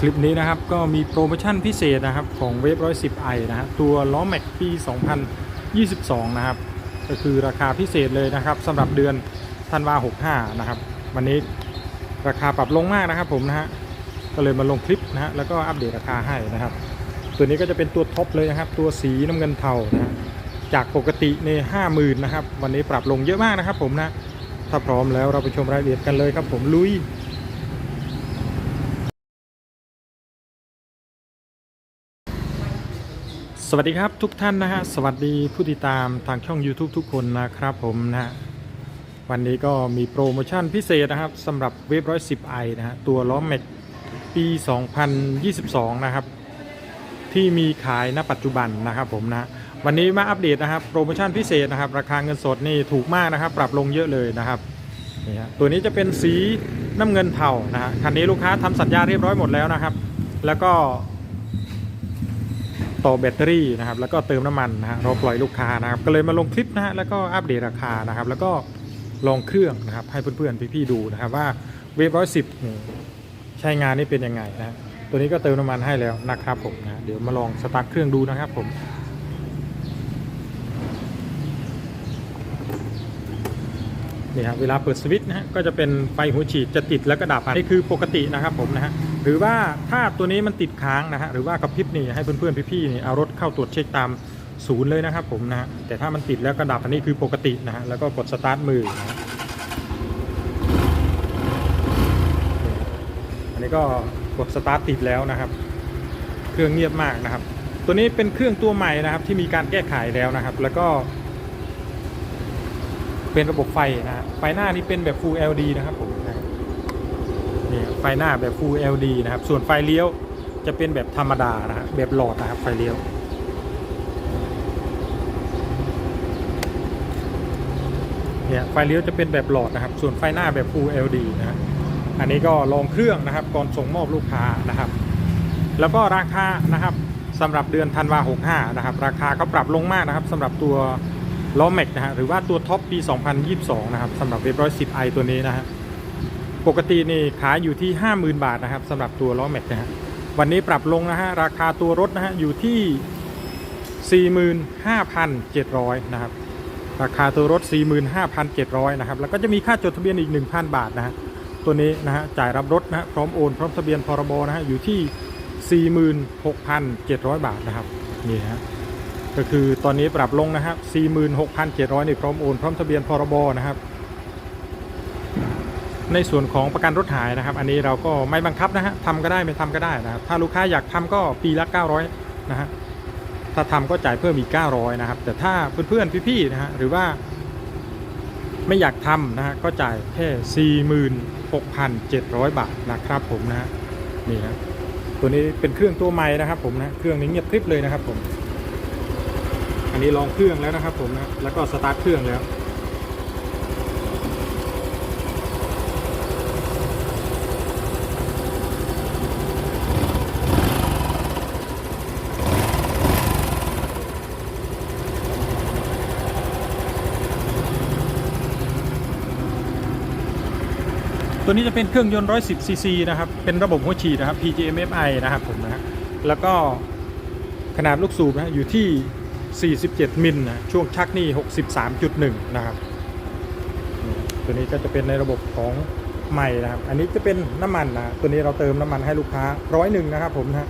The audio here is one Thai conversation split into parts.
คลิปนี้นะครับก็มีโปรโมชั่นพิเศษนะครับของเวฟร้อยสิบไอนะฮะตัวล้อแม็กปี 2022 นะครับ ก็คือราคาพิเศษเลยนะครับสำหรับเดือนธันวา65 นะครับ วันนี้ราคาปรับลงมากนะครับผมนะฮะก็เลยมาลงคลิปนะฮะแล้วก็อัปเดตราคาให้นะครับ ตัวนี้ก็จะเป็นตัวท็อปเลยนะครับ ตัวสีน้ำเงินเทานะฮะจากปกติในห้าหมื่นนะครับ วันนี้ปรับลงเยอะมากนะครับผมนะถ้าพร้อมแล้วเราไปชมรายละเอียดกันเลยครับผมลุย สวัสดีครับทุกท่านนะฮะสวัสดีผู้ติดตามทางช่อง YouTube ทุกคนนะครับผมนะฮะวันนี้ก็มีโปรโมชั่นพิเศษนะครับสำหรับเวฟร้อยสิบไอนะฮะตัวล้อแม็กปี 2022 นะครับ ที่มีขายณปัจจุบันนะครับผมนะวันนี้มาอัปเดตนะครับโปรโมชั่นพิเศษนะครับ ราคาเงินสดนี่ถูกมากนะครับ ปรับลงเยอะเลยนะครับนี่ฮะตัวนี้จะเป็นสีน้ำเงินเทานะฮะคันนี้ลูกค้าทำสัญญาเรียบร้อยหมดแล้วนะครับ แล้วก็ ต่อแบตเตอรี่นะครับแล้วก็เติมน้ำมันนะฮะเราปล่อยลูกค้านะครับก็เลยมาลงคลิปนะฮะแล้วก็อัปเดตราคานะครับ แล้วก็ลองเครื่องนะครับให้เพื่อนๆพี่ๆดูนะครับว่าเวฟร้อยสิบใช้งานนี่เป็นยังไงนะตัวนี้ก็เติมน้ำมันให้แล้วนะครับผมนะเดี๋ยวมาลองสตาร์ทเครื่องดูนะครับผมนี่ครับเวลาเปิดสวิตช์นะฮะก็จะเป็นไฟหัวฉีดจะติดแล้วก็ดับนนี้คือปกตินะครับผมนะฮะ หรือว่าถ้าตัวนี้มันติดค้างนะฮะหรือว่ากระพริบนี่ให้เพื่อนๆพี่ๆนี่เอารถเข้าตรวจเช็คตามศูนย์เลยนะครับผมนะฮะแต่ถ้ามันติดแล้วก็ดับอันนี้คือปกตินะฮะแล้วก็กดสตาร์ทมือนะฮะอันนี้ก็กดสตาร์ทติดแล้วนะครับ เครื่องเงียบมากนะครับ ตัวนี้เป็นเครื่องตัวใหม่นะครับที่มีการแก้ไขแล้วนะครับ แล้วก็ เป็นระบบไฟนะฮะไฟหน้านี่เป็นแบบ Full LED นะครับผม นี่ไฟหน้าแบบ Full LED นะครับ ส่วนไฟเลี้ยวจะเป็นแบบธรรมดานะฮะแบบหลอดนะครับไฟเลี้ยว เนี่ยไฟเลี้ยวจะเป็นแบบหลอดนะครับ ส่วนไฟหน้าแบบ Full LED นะฮะอันนี้ก็ลองเครื่องนะครับก่อนส่งมอบลูกค้านะครับ แล้วก็ราคานะครับสำหรับเดือนธันวา65นะครับ ราคาก็ปรับลงมากนะครับสำหรับตัวล้อแม็กนะฮะหรือว่าตัวท็อปปี 2022 นะครับสำหรับเวฟร้อยสิบไอตัวนี้นะฮะ ปกตินี่ขายอยู่ที่ 50,000 บาทนะครับสำหรับตัวล้อแม็กนะฮะวันนี้ปรับลงนะฮะราคาตัวรถนะฮะอยู่ที่ 45,700นะครับราคาตัวรถ 45,700นะครับแล้วก็จะมีค่าจดทะเบียนอีก 1,000 บาทนะฮะตัวนี้นะฮะจ่ายรับรถนะฮะพร้อมโอนพร้อมทะเบียนพรบนะฮะอยู่ที่ 46,700 บาทนะครับนี่ฮะก็คือตอนนี้ปรับลงนะครับ46,700นี่พร้อมโอนพร้อมทะเบียนพรบนะครับ ในส่วนของประกันรถหายนะครับ อันนี้เราก็ไม่บังคับนะฮะทำก็ได้ไม่ทำก็ได้นะครับถ้าลูกค้าอยากทำก็ปีละ 900 นะฮะถ้าทำก็จ่ายเพิ่มอีก 900 นะครับ แต่ถ้าเพื่อนๆพี่ๆนะฮะหรือว่า ไม่อยากทำนะฮะก็จ่ายแค่ 46,700 บาทนะครับผมนะฮะนี่ครับตัวนี้เป็นเครื่องตัวใหม่นะครับ ผมนะเครื่องนี้เงียบกริบเลยนะครับผม อันนี้ลองเครื่องแล้วนะครับ ผมนะแล้วก็สตาร์ทเครื่องแล้ว ตัวนี้จะเป็นเครื่องยนต์ 110 ซีซีนะครับ เป็นระบบหัวฉีดนะครับ PGMFI นะครับผมนะแล้วก็ขนาดลูกสูบนะอยู่ที่ 47 มิลนะ ช่วงชักนี่ 63.1 นะครับ ตัวนี้ก็จะเป็นในระบบของใหม่นะครับ อันนี้จะเป็นน้ำมันนะ ตัวนี้เราเติมน้ำมันให้ลูกค้าร้อยหนึ่งนะครับผมนะ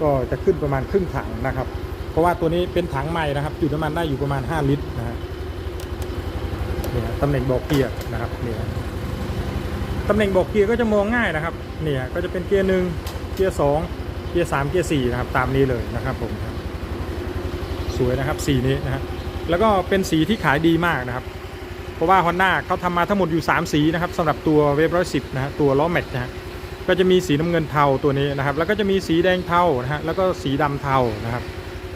ก็จะขึ้นประมาณครึ่งถังนะครับ เพราะว่าตัวนี้เป็นถังใหม่นะครับ จุดน้ำมันได้อยู่ประมาณ 5 ลิตรนะฮะนี่ฮะตำแหน่งบอกเกียร์นะครับนี่ฮะ ตำแหน่งบอกเกียร์ก็จะมองง่ายนะครับเนี่ยก็จะเป็นเกียร์หนึ่งเกียร์สองเกียร์สามเกียร์สี่นะครับตามนี้เลยนะครับผมสวยนะครับสีนี้นะฮะแล้วก็เป็นสีที่ขายดีมากนะครับ เพราะว่า Honda เขาทำมาทั้งหมดอยู่ 3 สีนะครับสำหรับตัวเวฟร้อยสิบนะฮะตัวล้อแม็กนะฮะก็จะมีสีน้ำเงินเทาตัวนี้นะครับ แล้วก็จะมีสีแดงเทานะฮะแล้วก็สีดำเทานะครับ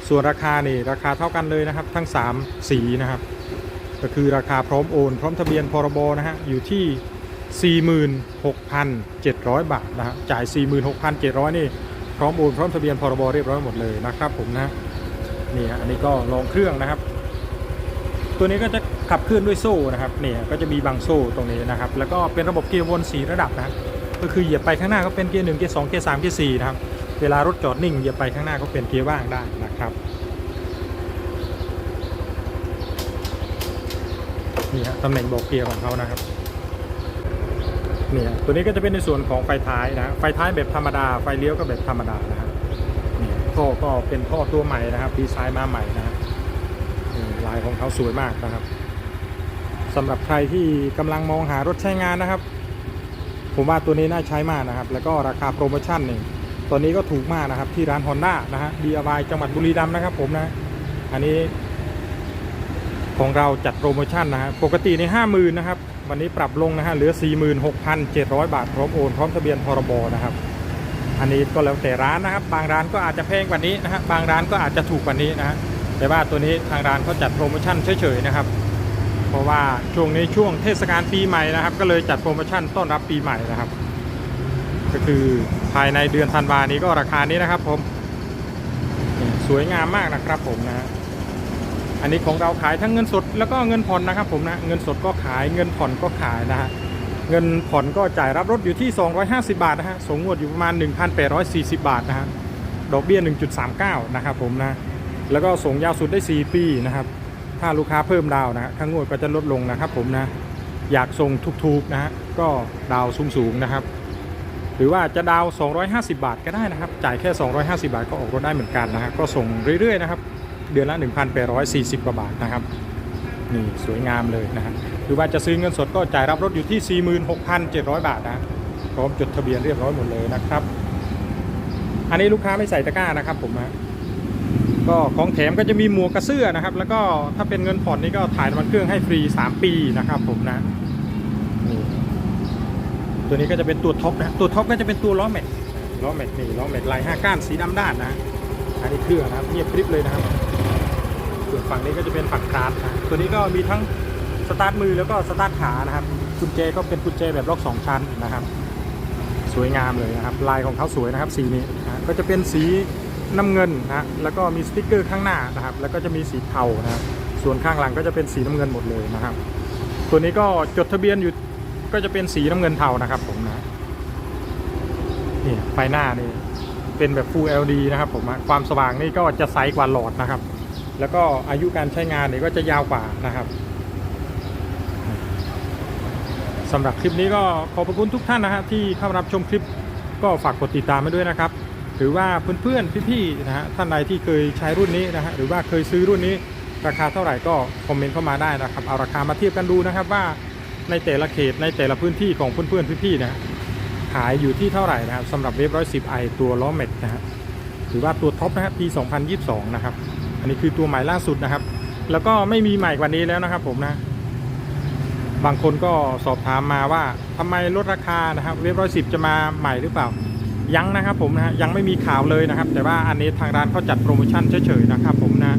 ส่วนราคานี่ราคาเท่ากันเลยนะครับ ทั้ง 3 สีนะครับ ก็คือราคาพร้อมโอน พร้อมทะเบียนพรบนะฮะอยู่ที่ 46,700 บาทนะฮะจ่าย 46,700 นี่พร้อมโอนพร้อมทะเบียนพรบเรียบร้อยหมดเลยนะครับผมนะนี่อันนี้ก็ลองเครื่องนะครับ ตัวนี้ก็จะขับเคลื่อนด้วยโซ่นะครับเนี่ยก็จะมีบางโซ่ตรงนี้นะครับ แล้วก็เป็นระบบเกียร์วนสีระดับนะฮะก็คือเหยียบไปข้างหน้าก็เป็นเกียร์หนึ่งเกียร์สองเกียร์สามเกียร์สี่นะครับเวลารถจอดนิ่งเหยียบไปข้างหน้าก็เป็นเกียร์ว่างได้นะครับนี่ฮะตำแหน่งบอกเกียร์ของเขานะครับ เนี่ยตัวนี้ก็จะเป็นในส่วนของไฟท้ายนะไฟท้ายแบบธรรมดา ไฟเลี้ยวก็แบบธรรมดานะครับนี่ท่อก็เป็นท่อตัวใหม่นะครับดีไซน์มาใหม่นะฮะลายของเขาสวยมากนะครับสำหรับใครที่กำลังมองหารถใช้งานนะครับ ผมว่าตัวนี้น่าใช้มากนะครับ แล้วก็ราคาโปรโมชั่นนี่ตอนนี้ก็ถูกมากนะครับที่ร้าน Honda นะฮะ DIY จังหวัดบุรีรัมย์นะครับ ผมนะ อันนี้ของเราจัดโปรโมชั่นนะฮะปกติในห้าหมื่นนะครับ วันนี้ปรับลงนะฮะเหลือ 46,700 บาทพร้อมโอนพร้อมทะเบียนพรบนะครับ อันนี้ก็แล้วแต่ร้านนะครับ บางร้านก็อาจจะแพงกว่านี้นะฮะบางร้านก็อาจจะถูกกว่านี้นะฮะแต่ว่าตัวนี้ทางร้านเขาจัดโปรโมชั่นเฉยๆนะครับ เพราะว่าช่วงนี้ช่วงเทศกาลปีใหม่นะครับ ก็เลยจัดโปรโมชั่นต้อนรับปีใหม่นะครับ ก็คือภายในเดือนธันวานี้ก็ราคานี้นะครับผมสวยงามมากนะครับผมนะฮะ อันนี้ของเราขายทั้งเงินสดแล้วก็เงินผ่อนนะครับผมนะเงินสดก็ขายเงินผ่อนก็ขายนะฮะเงินผ่อนก็จ่ายรับรถอยู่ที่ 250 บาทนะฮะส่งงวดอยู่ประมาณ 1,840 บาทนะฮะดอกเบี้ย 1.39 นะครับผมนะแล้วก็ส่งยาวสุดได้ 4 ปีนะครับถ้าลูกค้าเพิ่มดาวนะฮะค่างวดก็จะลดลงนะครับผมนะอยากส่งถูกๆนะฮะก็ดาวสูงๆนะครับ หรือว่าจะดาว 250 บาทก็ได้นะครับ จ่ายแค่ 250 บาทก็ออกรถได้เหมือนกันนะฮะก็ส่งเรื่อยๆนะครับ เดือนละ 1,840 กว่าบาทนะครับนี่สวยงามเลยนะฮะหรือว่าจะซื้อเงินสดก็จ่ายรับรถอยู่ที่ 46,700 บาทนะพร้อมจดทะเบียนเรียบร้อยหมดเลยนะครับ อันนี้ลูกค้าไม่ใส่ตะกร้านะครับผมนะก็ของแถมก็จะมีหมวกกระเสื้อนะครับ แล้วก็ถ้าเป็นเงินผ่อนนี่ก็ถ่ายน้ำมันเครื่องให้ฟรี 3 ปีนะครับผมนะนี่ตัวนี้ก็จะเป็นตัวท็อปนะตัวท็อปก็จะเป็นตัวล้อแม็กล้อแม็กนี่ล้อแม็กลาย5ก้านสีดำด้านนะอันนี้เครื่องนะครับเงียบกริบเลยนะครับ ส่วนฝั่งนี้ก็จะเป็นฝั่งคลาสนะตัวนี้ก็มีทั้งสตาร์ทมือแล้วก็สตาร์ทขานะครับกุญแจก็เป็นกุญแจแบบล็อกสองชั้นนะครับ สวยงามเลยนะครับ ลายของเขาสวยนะครับ สีนี้นะก็จะเป็นสีน้ำเงินนะแล้วก็มีสติ๊กเกอร์ข้างหน้านะครับ แล้วก็จะมีสีเทานะครับส่วนข้างหลังก็จะเป็นสีน้ำเงินหมดเลยนะครับ ตัวนี้ก็จดทะเบียนอยู่ก็จะเป็นสีน้ำเงินเทานะครับผมนะนี่ไฟหน้านี่เป็นแบบ Full LED นะครับผมความสว่างนี่ก็จะใสกว่าหลอดนะครับ แล้วก็อายุการใช้งานเนี่ยก็จะยาวกว่านะครับสำหรับคลิปนี้ก็ขอบพระคุณทุกท่านนะฮะที่เข้ารับชมคลิปก็ฝากกดติดตามไว้ด้วยนะครับ หรือว่าเพื่อนๆพี่ๆนะฮะท่านใดที่เคยใช้รุ่นนี้นะฮะหรือว่าเคยซื้อรุ่นนี้ราคาเท่าไหร่ก็คอมเมนต์เข้ามาได้นะครับเอาราคามาเทียบกันดูนะครับว่าในแต่ละเขตในแต่ละพื้นที่ของเพื่อนๆพี่ๆนะฮะขายอยู่ที่เท่าไหร่นะครับสำหรับเวฟร้อยสิบไอตัวล้อแม็กนะฮะหรือว่าตัวท็อปนะครับปี 2022 นะครับ อันนี้คือตัวใหม่ล่าสุดนะครับ แล้วก็ไม่มีใหม่กว่านี้แล้วนะครับ ผมนะ บางคนก็สอบถามมาว่าทำไมลดราคานะครับเวฟร้อยสิบจะมาใหม่หรือเปล่า ยังนะครับผมนะยังไม่มีข่าวเลยนะครับ แต่ว่าอันนี้ทางร้านเขาจัดโปรโมชั่นเฉยๆนะครับผมนะ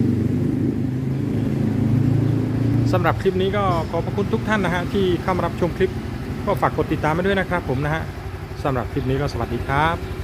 สำหรับคลิปนี้ก็ขอบพระคุณทุกท่านนะฮะที่เข้ามารับชมคลิป ก็ฝากกดติดตามมาด้วยนะครับผมนะฮะสำหรับคลิปนี้ก็สวัสดีครับ